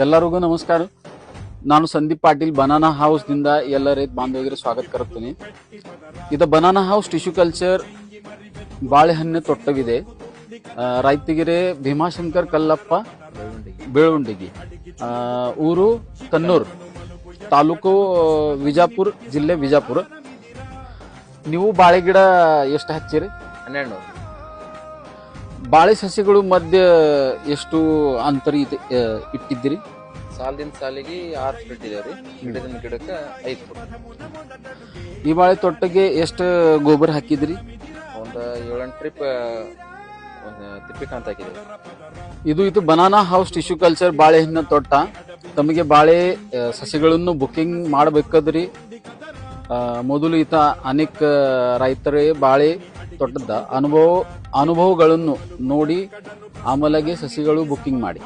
ಎಲ್ಲರಿಗೂ ನಮಸ್ಕಾರ. ನಾನು ಸಂದೀಪ್ ಪಾಟೀಲ್ ಬನಾನಾ ಹೌಸ್ದಿಂದ ಎಲ್ಲ ರೈತ ಬಾಂಧವರಿಗೆ ಸ್ವಾಗತ ಕರುತ್ತೇನೆ. ಇದು ಬನಾನಾ ಹೌಸ್ ಟಿಶ್ಯೂ ಕಲ್ಚರ್ ಬಾಳೆಹಣ್ಣು ತೊಟ್ಟವಿದೆ ರೈತಗಿರೆ ಭೀಮಾಶಂಕರ್ ಕಲ್ಲಪ್ಪ ಬೆಳವಂಡಿಗಿ ಊರು ಕನ್ನೂರ್ ತಾಲೂಕು ವಿಜಾಪುರ, ಜಿಲ್ಲೆ ವಿಜಾಪುರ. ನೀವು ಬಾಳೆ ಗಿಡ ಎಷ್ಟು ಹಚ್ಚಿರಿ? ಹನ್ನೆರಡು ಬಾಳೆ ಸಸಿಗಳು ಮಧ್ಯ ಎಷ್ಟು ಅಂತರ ಇದೆ ಆ, ಇಟ್ಟಿದ್ದೀರಿ? ಸಾಲದಿಂದ ಸಾಲಿಗೆ ಆರು ಫೀಟ್ ಇದಾವ್ರಿ ಗಿಡದಿಂದ ಗಿಡಕ್ಕೆ ಐದು ಫುಟ್ ಈ ಬಾಳೆ ತೊಟ್ಟಿಗೆ ಎಷ್ಟು ಗೊಬ್ಬರ ಹಾಕಿದ್ರಿ ಒಂದು ಏಳೆಂಟು ಟ್ರಿಪ್ ಒಂದು ತಿಪ್ಪಿ ಕಾಂತ ಹಾಕಿದ್ದೇವೆ. ಇದು ಇದು ಬನಾನಾ ಹೌಸ್ ಟಿಶ್ಯೂ ಕಲ್ಚರ್ ಬಾಳೆಹಣ್ಣಿನ ತೋಟ. ತಮಗೆ ಬಾಳೆ ಸಸಿಗಳನ್ನು ಬುಕಿಂಗ್ ಬುಕ್ಕಿಂಗ್ ಮಾಡಬೇಕಾದ್ರಿ. ಆ, ಮೊದಲು ಈತ ಅನೇಕ ರೈತರೇ ಬಾಳೆ ತೋಟದ ಅನುಭವ ಅನುಭವಗಳನ್ನು ನೋಡಿ ಆಮಲಗೆ ಸಸಿಗಳು ಬುಕ್ಕಿಂಗ್ ಮಾಡಿ.